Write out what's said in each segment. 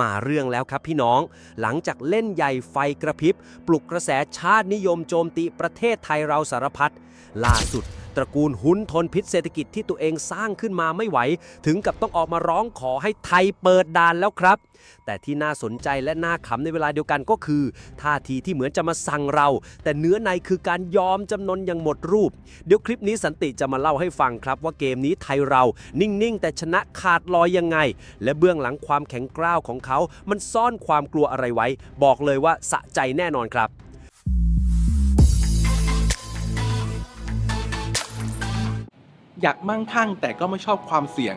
มาเรื่องแล้วครับพี่น้อง หลังจากเล่นใหญ่ไฟกระพริบ ปลุกกระแสชาตินิยมโจมตีประเทศไทยเราสารพัดล่าสุด ระกูลหุ้นทนพิษเศรษฐกิจที่ตัวเองสร้างขึ้นมาไม่ไหว ถึงกับต้องออกมาร้องขอให้ไทยเปิดด่านแล้วครับ แต่ที่น่าสนใจและน่าขำในเวลาเดียวกันก็คือท่าทีที่เหมือนจะมาสั่งเรา แต่เนื้อในคือการยอมจำนนอย่างหมดรูป เดี๋ยวคลิปนี้สันติจะมาเล่าให้ฟังครับ ว่าเกมนี้ไทยเรา นิ่งๆ แต่ชนะขาดลอยยังไง และเบื้องหลังความแข็งกร้าวของเขา มันซ่อนความกลัวอะไรไว้ บอกเลยว่าสะใจแน่นอนครับ อยากมั่งคั่งแต่ก็ไม่ชอบความเสี่ยง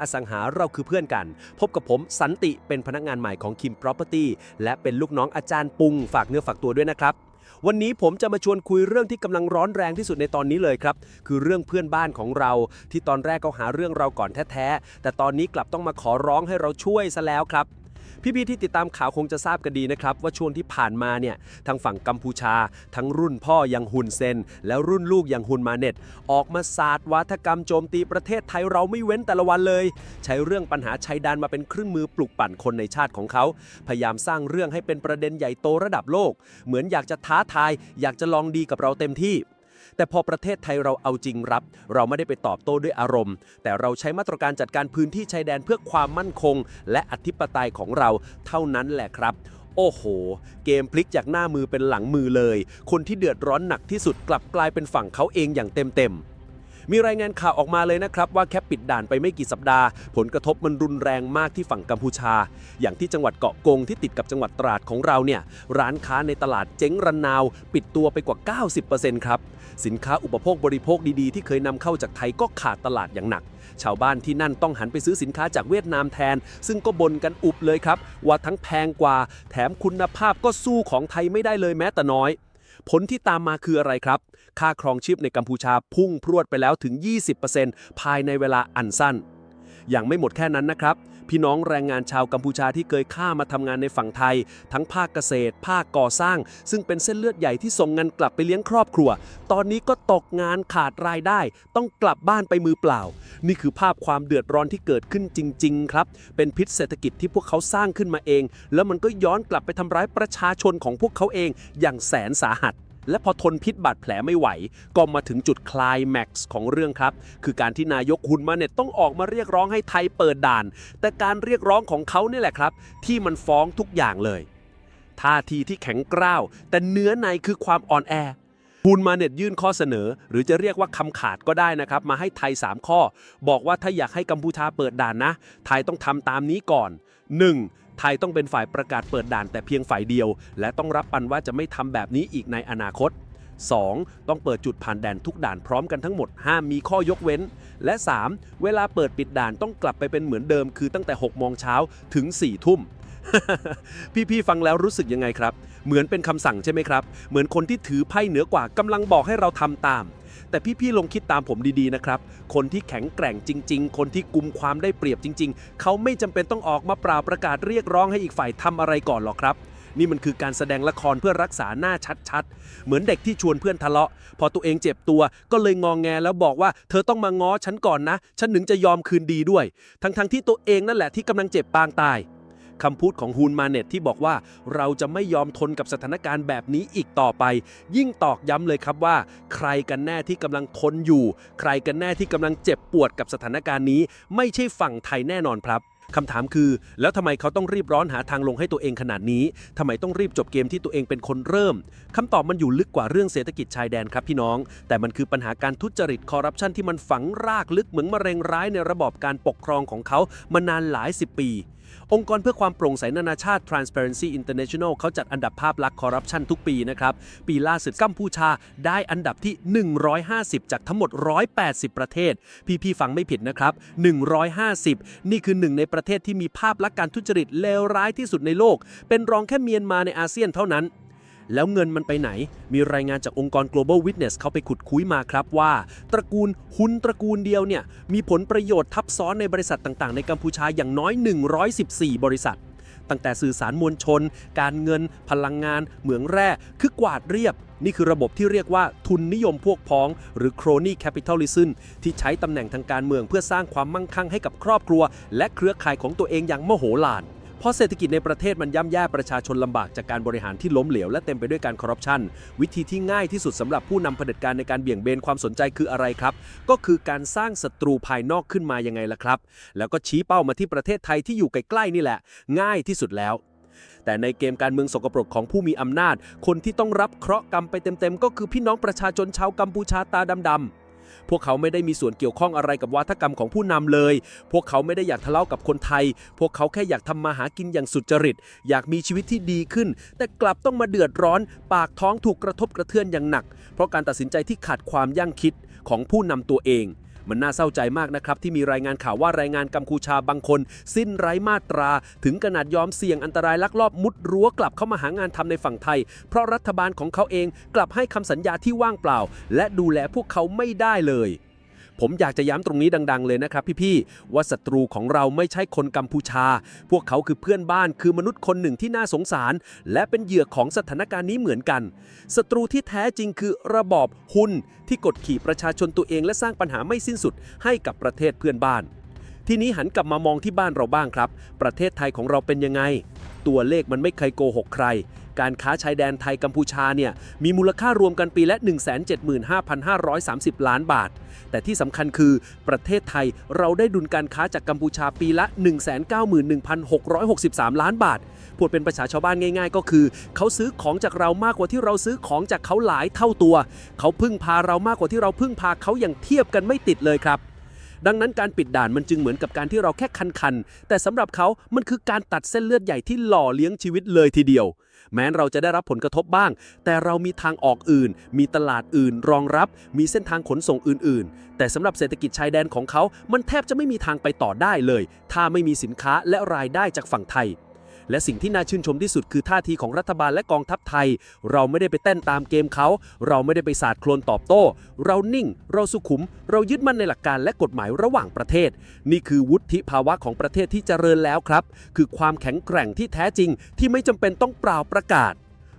อสังหาเราคือเพื่อนกัน พบกับผมสันติเป็นพนักงานใหม่ของ Kim Property และเป็นลูกน้องอาจารย์ปุง ฝากเนื้อฝากตัวด้วยนะครับ วันนี้ผมจะมาชวนคุยเรื่องที่กำลังร้อนแรงที่สุดในตอนนี้เลยครับ คือเรื่องเพื่อนบ้านของเรา ที่ตอนแรกก็หาเรื่องเราก่อนแท้ๆแต่ตอนนี้กลับต้องมาขอร้องให้เราช่วยซะแล้วครับ พี่ๆที่ติดตามข่าวคงจะทราบกันดีนะครับ ว่าช่วงที่ผ่านมาเนี่ยทางฝั่งกัมพูชา ทั้งรุ่นพ่ออย่างฮุนเซน แล้วรุ่นลูกอย่างฮุนมาเน็ต ออกมาสาดวาทกรรมโจมตีประเทศไทยเราไม่เว้นแต่ละวันเลย ใช้เรื่องปัญหาชายแดนมาเป็นเครื่องมือปลุกปั่นคนในชาติของเขา พยายามสร้างเรื่องให้เป็นประเด็นใหญ่โตระดับโลก เหมือนอยากจะท้าทาย อยากจะลองดีกับเราเต็มที่ แต่พอประเทศไทยเราเอาจริงรับ เราไม่ได้ไปตอบโต้ด้วยอารมณ์ แต่เราใช้มาตรการจัดการพื้นที่ชายแดนเพื่อความมั่นคง และอธิปไตยของเราเท่านั้นแหละครับโอ้โห เกมพลิกจากหน้ามือเป็นหลังมือเลย คนที่เดือดร้อนหนักที่สุดกลับกลายเป็นฝั่งเขาเองอย่างเต็มๆ มีรายงานข่าวออกมาเลยนะครับว่าแค่ปิดด่านไปไม่กี่สัปดาห์ ผลกระทบมันรุนแรงมากที่ฝั่งกัมพูชา อย่างที่จังหวัดเกาะกงที่ติดกับจังหวัดตราดของเราเนี่ยร้านค้าในตลาดเจ๊งรันนาว ปิดตัวไปกว่า 90%ครับสินค้าอุปโภคบริโภคดีๆ ที่เคยนำเข้าจากไทยก็ขาดตลาดอย่างหนัก ชาวบ้านที่นั่นต้องหันไปซื้อสินค้าจากเวียดนามแทน ซึ่งก็บ่นกันอุบเลยครับ ว่าทั้งแพงกว่า แถมคุณภาพก็สู้ของไทยไม่ได้เลยแม้แต่น้อย ผลที่ตามมาคืออะไรครับ ค่าครองชีพในกัมพูชาพุ่งพรวดไปแล้วถึง 20%ภายในเวลาอันสั้น ย่างไม่หมดแค่นั้นนะครับ พี่น้องแรงงานชาวกัมพูชาที่เคยข้ามมาทำงานในฝั่งไทย ทั้งภาคเกษตร ภาคก่อสร้าง ซึ่งเป็นเส้นเลือดใหญ่ที่ส่งเงินกลับไปเลี้ยงครอบครัว ตอนนี้ก็ตกงานขาดรายได้ ต้องกลับบ้านไปมือเปล่า นี่คือภาพความเดือดร้อนที่เกิดขึ้นจริง ๆ ครับ เป็นพิษเศรษฐกิจที่พวกเขาสร้างขึ้นมาเอง แล้วมันก็ย้อนกลับไปทำร้ายประชาชนของพวกเขาเองอย่างแสนสาหัส และพอทนพิษบาดแผลไม่ไหว ก็มาถึงจุดคลายแม็กซ์ของเรื่องครับ คือการที่นายกฮุนมาเน็ตต้องออกมาเรียกร้องให้ไทยเปิดด่าน แต่การเรียกร้องของเขาเนี่ยแหละครับ ที่มันฟ้องทุกอย่างเลยท่าทีที่แข็งกร้าว แต่เนื้อในคือความอ่อนแอฮุนมาเน็ตยื่นข้อเสนอ หรือจะเรียกว่าคำขาดก็ได้นะครับ มาให้ไทย 3 ข้อ บอกว่าถ้าอยากให้กัมพูชาเปิดด่านนะ ไทยต้องทำตามนี้ก่อน 1. ไทยต้องเป็นฝ่ายประกาศเปิดด่านแต่เพียงฝ่ายเดียว และต้องรับปันว่าจะไม่ทำแบบนี้อีกในอนาคต 2. ต้องเปิดจุดผ่านแดนทุกด่านพร้อมกันทั้งหมด ห้ามมีข้อยกเว้น และ 3. เวลาเปิดปิดด่านต้องกลับไปเป็นเหมือนเดิม คือตั้งแต่ 6 โมงเช้าถึง 4 ทุ่ม พี่ๆ ฟังแล้วรู้สึกยังไงครับ เหมือนเป็นคำสั่งใช่ไหมครับ เหมือนคนที่ถือไพ่เหนือกว่ากำลังบอกให้เราทำตาม แต่พี่ๆลองคิดตามผมดีๆนะครับ คนที่แข็งแกร่งจริง ๆ คนที่กุมความได้เปรียบจริง ๆ เขาไม่จำเป็นต้องออกมาปล่าประกาศเรียกร้องให้อีกฝ่ายทำอะไรก่อนหรอกครับ นี่มันคือการแสดงละครเพื่อรักษาหน้าชัดๆ เหมือนเด็กที่ชวนเพื่อนทะเลาะ พอตัวเองเจ็บตัวก็เลยงองแงแล้วบอกว่า เธอต้องมาง้อฉันก่อนนะ ฉันถึงจะยอมคืนดีด้วย ทั้งๆที่ตัวเองนั่นแหละที่กำลังเจ็บปางตาย คำพูดของฮูนมาเน็ตที่บอกว่า เราจะไม่ยอมทนกับสถานการณ์แบบนี้อีกต่อไป ยิ่งตอกย้ำเลยครับว่า ใครกันแน่ที่กำลังทนอยู่ ใครกันแน่ที่กำลังเจ็บปวดกับสถานการณ์นี้ ไม่ใช่ฝั่งไทยแน่นอนครับคำถามคือ แล้วทำไมเขาต้องรีบร้อนหาทางลงให้ตัวเองขนาดนี้ทำไมต้องรีบจบเกมที่ตัวเองเป็นคนเริ่มคำตอบมันอยู่ลึกกว่าเรื่องเศรษฐกิจชายแดนครับพี่น้อง แต่มันคือปัญหาการทุจริตคอร์รัปชันที่มันฝังรากลึกเหมือนมะเร็งร้ายในระบอบการปกครองของเขามานานหลายสิบปี องค์กรเพื่อความโปร่งใสนานาชาติ Transparency International เขาจัดอันดับภาพลักษณ์คอร์รัปชันทุกปีนะครับ ปีล่าสุดกัมพูชาได้อันดับที่ 150 จากทั้งหมด 180 ประเทศ พี่ๆฟังไม่ผิดนะครับ 150 นี่คือหนึ่งในประเทศที่มีภาพลักษณ์การทุจริตเลวร้ายที่สุดในโลก เป็นรองแค่เมียนมาในอาเซียนเท่านั้น แล้วเงินมันไปไหน มีรายงานจากองค์กร Global Witness เขาไปขุดคุยมาครับว่า ตระกูลหุนตระกูลเดียวเนี่ย มีผลประโยชน์ทับซ้อนในบริษัทต่างๆ ในกัมพูชาอย่างน้อย 114 บริษัท ตั้งแต่สื่อสารมวลชน การเงิน พลังงาน เหมืองแร่คือกวาดเรียบ นี่คือระบบที่เรียกว่าทุนนิยมพวกพ้อง หรือ crony capitalism ที่ใช้ตำแหน่งทางการเมืองเพื่อสร้างความมั่งคั่งให้กับครอบครัว และเครือข่ายของตัวเองอย่างมโหฬาร เพราะเศรษฐกิจในประเทศมันย่ำแย่ประชาชนลำบากจากการบริหารที่ล้มเหลวและเต็มไปด้วยการคอร์รัปชันวิธีที่ง่ายที่สุดสำหรับผู้นำเผด็จการในการเบี่ยงเบนความสนใจคืออะไรครับ ก็คือการสร้างศัตรูภายนอกขึ้นมายังไงล่ะครับ แล้วก็ชี้เป้ามาที่ประเทศไทยที่อยู่ใกล้ๆนี่แหละ ง่ายที่สุดแล้วแต่ในเกมการเมืองสกปรกของผู้มีอำนาจ คนที่ต้องรับเคราะห์กรรมไปเต็มๆ ก็คือพี่น้องประชาชนชาวกัมพูชาตาดำๆ พวกเขาไม่ได้มีส่วนเกี่ยวข้องอะไรกับวัฒกรรมของผู้นำเลย พวกเขาไม่ได้อยากทะเลาะกับคนไทย พวกเขาแค่อยากทำมาหากินอย่างสุจริต อยากมีชีวิตที่ดีขึ้น แต่กลับต้องมาเดือดร้อน ปากท้องถูกกระทบกระเทือนอย่างหนัก เพราะการตัดสินใจที่ขาดความยั่งคิดของผู้นำตัวเอง มันน่าเศร้าใจมากนะครับที่มีรายงานข่าวว่าแรงงานกัมพูชาบางคน สิ้นไร้มาตรา ถึงขนาดยอมเสี่ยงอันตรายลักลอบมุดรั้วกลับเข้ามาหางานทำในฝั่งไทย เพราะรัฐบาลของเขาเองกลับให้คำสัญญาที่ว่างเปล่า และดูแลพวกเขาไม่ได้เลย ผมอยากจะย้ำตรงนี้ดัง ๆ เลยนะครับพี่ๆว่าศัตรูของเราไม่ใช่คนกัมพูชา พวกเขาคือเพื่อนบ้านคือมนุษย์คนหนึ่งที่น่าสงสาร และเป็นเหยื่อของสถานการณ์นี้เหมือนกันศัตรูที่แท้จริงคือระบอบฮุนที่กดขี่ประชาชนตัวเองและสร้างปัญหาไม่สิ้นสุดให้กับประเทศเพื่อนบ้าน ทีนี้หันกลับมามองที่บ้านเราบ้างครับ ประเทศไทยของเราเป็นยังไง ตัวเลขมันไม่เคยโกหกใคร การค้าชายแดนไทยกัมพูชาเนี่ยมีมูลค่ารวมกันปีละ 175,530 ล้านบาท แต่ที่สำคัญคือประเทศไทยเราได้ดุลการค้าจากกัมพูชาปีละ 191,663 ล้านบาทพูดเป็นภาษาชาวบ้านง่าย ๆ ก็คือ เขาซื้อของจากเรามากกว่าที่เราซื้อของจากเขาหลายเท่าตัว เขาพึ่งพาเรามากกว่าที่เราพึ่งพาเขาอย่างเทียบกันไม่ติดเลยครับ ดังนั้นการปิดด่านมันจึงเหมือนกับการที่เราแค่คันๆ แต่สำหรับเขามันคือการตัดเส้นเลือดใหญ่ที่หล่อเลี้ยงชีวิตเลยทีเดียว แม้เราจะได้รับผลกระทบบ้าง แต่เรามีทางออกอื่น มีตลาดอื่น รองรับ มีเส้นทางขนส่งอื่น ๆ แต่สำหรับเศรษฐกิจชายแดนของเขา มันแทบจะไม่มีทางไปต่อได้เลย ถ้าไม่มีสินค้าและรายได้จากฝั่งไทย และสิ่งที่น่าชื่นชมที่สุดคือท่าทีของรัฐบาลและกองทัพไทย เราไม่ได้ไปเต้นตามเกมเขา เราไม่ได้ไปสาดโคลนตอบโต้ เรานิ่ง เราสุขุม เรายึดมั่นในหลักการและกฎหมายระหว่างประเทศ นี่คือวุฒิภาวะของประเทศที่เจริญแล้วครับ คือความแข็งแกร่งที่แท้จริงที่ไม่จำเป็นต้องเปล่าประกาศ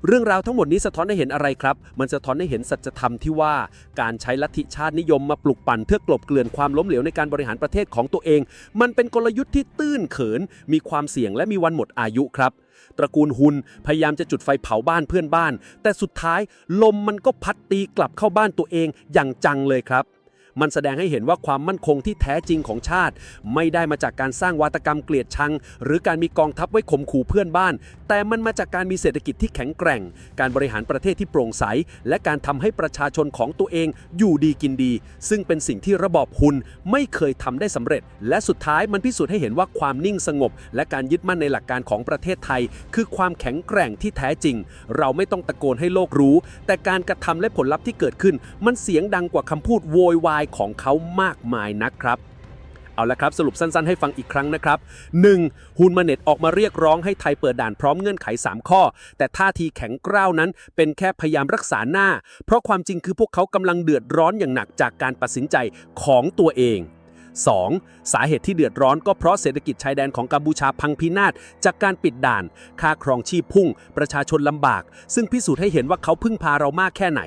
เรื่องราวทั้งหมดนี้สะท้อนให้เห็นอะไรครับ มันสะท้อนให้เห็นสัจธรรมที่ว่าการใช้ลัทธิชาตินิยมมาปลุกปั่นเพื่อกลบเกลื่อนความล้มเหลวในการบริหารประเทศของตัวเอง มันเป็นกลยุทธ์ที่ตื้นเขิน มีความเสี่ยงและมีวันหมดอายุครับ ตระกูลฮุนพยายามจะจุดไฟเผาบ้านเพื่อนบ้าน แต่สุดท้ายลมมันก็พัดตีกลับเข้าบ้านตัวเองอย่างจังเลยครับ มันแสดงให้เห็นว่าความมั่นคงที่แท้จริงของชาติ ไม่ได้มาจากการสร้างวาตกรรมเกลียดชัง หรือการมีกองทัพไว้ข่มขู่เพื่อนบ้าน แต่มันมาจากการมีเศรษฐกิจที่แข็งแกร่ง การบริหารประเทศที่โปร่งใส และการทำให้ประชาชนของตัวเองอยู่ดีกินดี ซึ่งเป็นสิ่งที่ระบอบฮุนไม่เคยทำได้สำเร็จ และสุดท้ายมันพิสูจน์ให้เห็นว่าความนิ่งสงบ และการยึดมั่นในหลักการของประเทศไทย คือความแข็งแกร่งที่แท้จริง เราไม่ต้องตะโกนให้โลกรู้ แต่การกระทำและผลลัพธ์ที่เกิดขึ้น มันเสียงดังกว่าคำพูดโวยวายของเขามากมายนักครับ เอาละครับสรุปสั้นๆ ให้ฟังอีกครั้งนะครับ 1. ฮุนมาเน็ตออกมาเรียกร้องให้ไทยเปิดด่านพร้อมเงื่อนไข 3 ข้อ แต่ท่าทีแข็งกร้าวนั้นเป็นแค่พยายามรักษาหน้า เพราะความจริงคือพวกเขากำลังเดือดร้อนอย่างหนักจากการตัดสินใจของตัวเอง 2. สาเหตุที่เดือดร้อนก็เพราะเศรษฐกิจชายแดนของกัมพูชาพังพินาศจากการปิดด่าน ค่าครองชีพพุ่ง ประชาชนลำบาก ซึ่งพิสูจน์ให้เห็นว่าเขาพึ่งพาเรามากแค่ไหน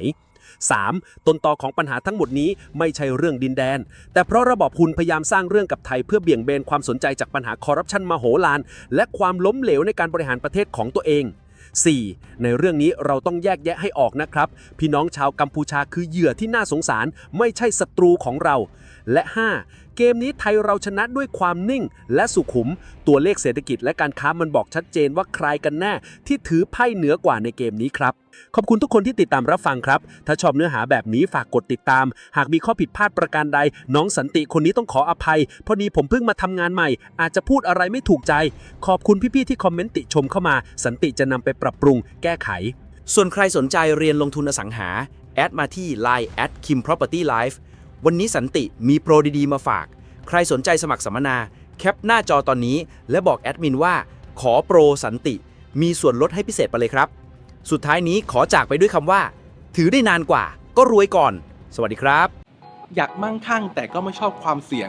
3. ต้นตอของปัญหาทั้งหมดนี้ไม่ใช่เรื่องดินแดน แต่เพราะระบอบหุนพยายามสร้างเรื่องกับไทยเพื่อเบี่ยงเบนความสนใจจากปัญหาคอร์รัปชันมโหฬารและความล้มเหลวในการบริหารประเทศของตัวเอง 4. ในเรื่องนี้เราต้องแยกแยะให้ออกนะครับ พี่น้องชาวกัมพูชาคือเหยื่อที่น่าสงสาร ไม่ใช่ศัตรูของเรา และ 5. เกมนี้ไทยเราชนะด้วยความนิ่งและสุขุม ตัวเลขเศรษฐกิจและการค้ามันบอกชัดเจนว่าใครกันแน่ที่ถือไพ่เหนือกว่าในเกมนี้ครับ ขอบคุณทุกคนที่ติดตามรับฟังครับ ถ้าชอบเนื้อหาแบบนี้ฝากกดติดตาม หากมีข้อผิดพลาดประการใด น้องสันติคนนี้ต้องขออภัย พอดีผมเพิ่งมาทำงานใหม่ อาจจะพูดอะไรไม่ถูกใจ ขอบคุณพี่ๆที่คอมเมนต์ติชมเข้ามา สันติจะนำไปปรับปรุง แก้ไข ส่วนใครสนใจเรียนลงทุนอสังหาแอดมาที่ Line at Kim Property Life วันนี้สันติมีโปรดีๆมาฝาก ใครสนใจสมัครสัมมนา แคปหน้าจอตอนนี้ และบอกแอดมินว่า ขอโปรสันติ มีส่วนลดให้พิเศษไปเลยครับ สุดท้ายนี้ขอจากไปด้วยคำว่า ถือได้นานกว่า ก็รวยก่อน สวัสดีครับ อยากมั่งคั่งแต่ก็ไม่ชอบความเสี่ยง